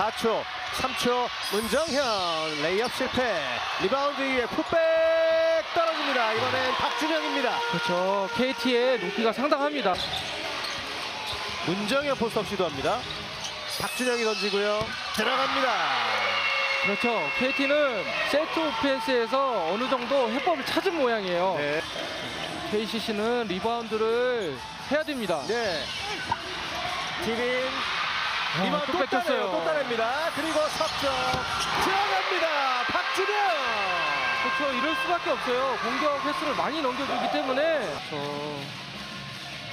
4초, 3초, 문정현 레이업 실패. 리바운드 이후에 풋백 떨어집니다. 이번엔 박준영입니다. 그렇죠. KT의 높이가 상당합니다. 문정현 포스업 시도합니다. 박준영이 던지고요. 들어갑니다. 그렇죠. KT는 세트 오펜스에서 어느 정도 해법을 찾은 모양이에요. 네. KCC는 리바운드를 해야 됩니다. 네. 티빈 아, 리바운드 또 또. 뺏겼어요. 또 따냅니다. 그리고 석점 들어갑니다. 박준영. 그렇죠. 이럴 수밖에 없어요. 공격 횟수를 많이 넘겨주기 때문에. 그렇죠.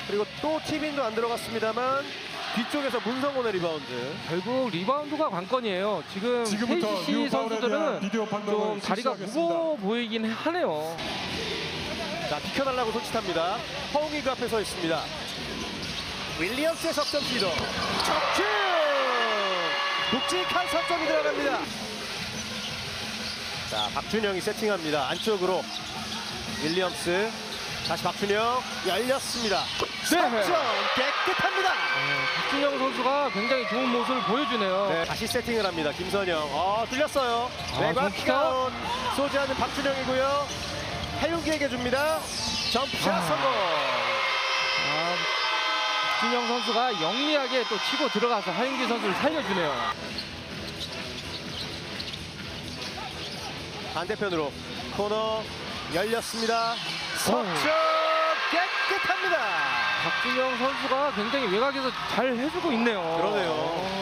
그리고 또 티빈도 안 들어갔습니다만 뒤쪽에서 문성곤의 리바운드. 결국 리바운드가 관건이에요. 지금 KCC 선수들은 좀 다리가. 무거워 보이긴 하네요. 자 비켜달라고 소치탑니다. 허웅이가 앞에 서 있습니다. 윌리엄스의 석점 시도. 적중. 묵직한 석점이 들어갑니다. 자 박준영이 세팅합니다. 안쪽으로 윌리엄스. 다시 박준영 열렸습니다. 석점 깨끗합니다. 박준영 선수가 굉장히 좋은 모습을 보여주네요. 네, 다시 세팅을 합니다. 김선영. 어, 뚫렸어요. 아, 외곽 점프샷. 키아웃 쏘지 않는 박준영이고요. 해윤기에게 줍니다. 점프샷 아. 성공. 아, 박준영 선수가 영리하게 또 치고 들어가서 하윤기 선수를 살려주네요. 반대편으로 코너 열렸습니다. 석점 깨끗합니다. 박준영 선수가 굉장히 외곽에서 잘 해주고 있네요. 그러네요.